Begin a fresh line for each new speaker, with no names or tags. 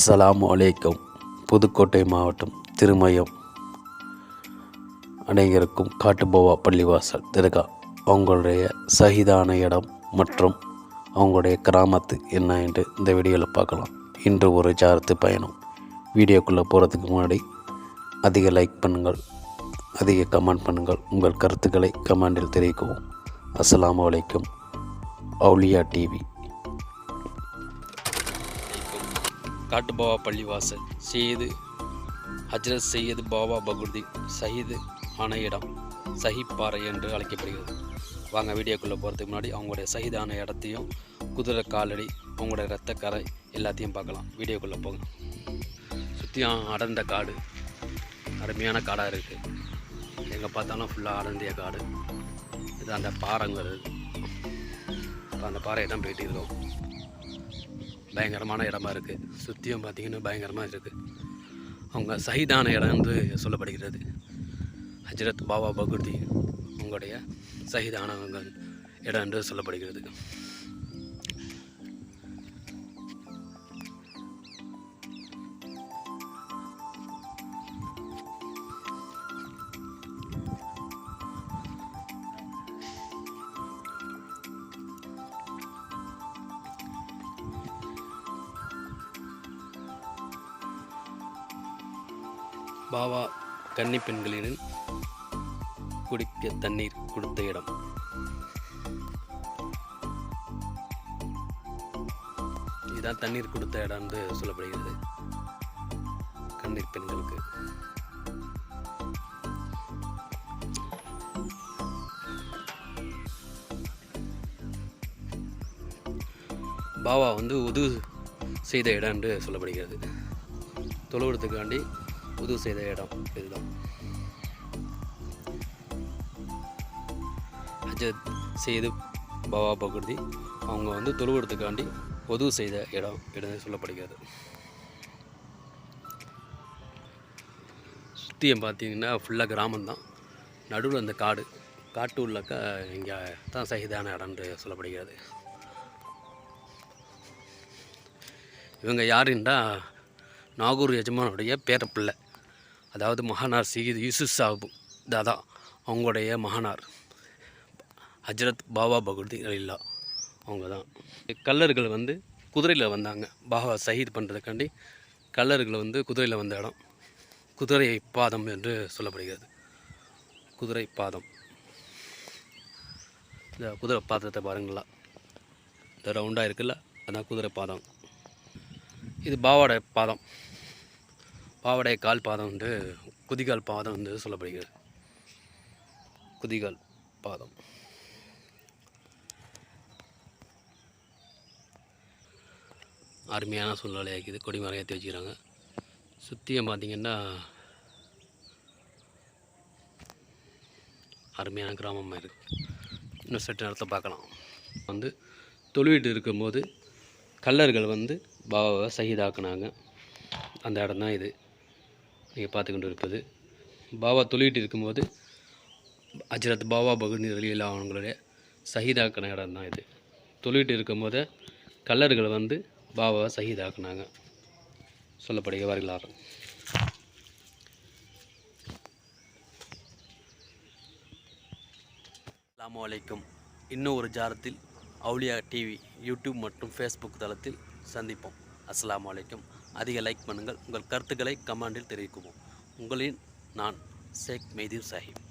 அஸ்ஸலாமு அலைக்கும். புதுக்கோட்டை மாவட்டம் திருமயம் அனைவருக்கும் காட்டுபோவா பள்ளிவாசல் திருகா அவங்களுடைய சகிதான இடம் மற்றும் அவங்களுடைய கிராமத்து என்ன என்று இந்த வீடியோவில் பார்க்கலாம். இன்று ஒரு ஜாரத்து பயணம். வீடியோக்குள்ளே போகிறதுக்கு முன்னாடி அதிக லைக் பண்ணுங்கள் அதிக கமெண்ட் பண்ணுங்கள். உங்கள் கருத்துக்களை கமெண்டில் தெரிவிக்கவும். அஸ்ஸலாமு அலைக்கும் அவுலியா டிவி. காட்டு பாபா பள்ளிவாசல் செய்து ஹஜ்ரத் செய்யது பாபா பகுர்தி சயீது ஆன இடம் சஹிப்பாறை என்று அழைக்கப்படுகிறது. வாங்க வீடியோக்குள்ளே போகிறதுக்கு முன்னாடி அவங்களுடைய சகிதான இடத்தையும் குதிரை காலடி அவங்களுடைய ரத்தக்கரை எல்லாத்தையும் பார்க்கலாம். வீடியோக்குள்ளே போங்க. சுற்றியும் அடர்ந்த காடு. அருமையான காடாக இருக்குது எங்கே பார்த்தாலும் ஃபுல்லாக அடர்ந்திய காடு. இது அந்த பாறைங்கிறது. இப்போ அந்த பாறை இடம் போயிட்டு இருக்கோம் பயங்கரமான இடமா இருக்குது சுற்றியும் பார்த்திங்கன்னா பயங்கரமாக இருக்குது அவங்க சகிதான இடம் என்று சொல்லப்படுகிறது. ஹஜரத் பாபா பகுர்தி உங்களுடைய சகிதான இடம் என்று சொல்லப்படுகிறது. பாவா கன்னி பெண்களின் குடிக்க தண்ணீர் கொடுத்த இடம். இதுதான் தண்ணீர் கொடுத்த இடம் என்று சொல்லப்படுகிறது. கண்ணீர் பெண்களுக்கு. பாவா வந்து உது செய்த இடம் என்று சொல்லப்படுகிறது. தொழுவத்துக்காண்டி புது செய்த இடம் இதுதான். ஹஜத் செய்து பாபா பகுதி அவங்க வந்து தொழுவத்துக்காண்டி உதவு செய்த இடம் இடம் சொல்லப்படுகிறது. சுற்றியும் பார்த்தீங்கன்னா ஃபுல்லாக கிராமம்தான். நடுவில் அந்த காடு. காட்டு உள்ளக்க இங்கே தான் சகிதான இடம்னு சொல்லப்படுகிறது. இவங்க யாருன்னா நாகூர் எஜமானுடைய பேரப்பிள்ளை. அதாவது மகானார் சீது யூசுப் சாஹிப் தாதா அவங்களுடைய மகானார். ஹஜரத் பாபா பகுர்தி இல்லா அவங்க தான் கல்லர்கள் வந்து குதிரையில் வந்தாங்க. பாபா சஹீத் பண்ணுறதுக்காண்டி கல்லர்கள் வந்து குதிரையில் வந்த இடம். குதிரை பாதம் என்று சொல்லப்படுகிறது. குதிரை பாதம். இந்த குதிரை பாதத்தை பாருங்களா. இந்த ரவுண்டாக இருக்குல்ல அதான் குதிரை பாதம். இது பாவாடை பாதம். பாவாடை கால் பாதம் வந்து குதிகால் பாதம் வந்து சொல்லப்படுகிறது. குதிகால் பாதம். அருமையான சூழ்நிலை இருக்குது. கொடிமரம் ஏற்றி வச்சுக்கிறாங்க. சுற்றியும் பார்த்தீங்கன்னா அருமையான கிராமமாக இருக்குது இன்னும் சற்று நேரத்தில் பார்க்கலாம். வந்து தொழுவிட்டு இருக்கும்போது கல்லர்கள் வந்து பாபாவை சகிதாக்குனாங்க. அந்த இடம் தான் இது. நீங்கள் பார்த்துக்கிட்டு இருப்பது பாபா தொழிலிட்டு இருக்கும்போது அஜரத் பாபா பகுதி வெளியெல்லாம் அவங்களுடைய சகிதாக்கின இடம் தான் இது. தொழிலிட்டு இருக்கும்போது கல்லர்கள் வந்து பாபாவை சகிதாக்குனாங்க. சொல்லப்படுகிற வரலாறு அஸ்ஸலாமு அலைக்கும். இன்னும் ஒரு ஜாரத்தில் அவுலியா டிவி யூடியூப் மற்றும் ஃபேஸ்புக் தளத்தில் சந்திப்போம். அஸ்லாம் வலைக்கம் அதிக லைக் பண்ணுங்கள். உங்கள் கருத்துக்களை கமெண்டில் தெரிவிக்குவோம். உங்களின் நான் ஷேக் மெய்தீன் சாஹிப்.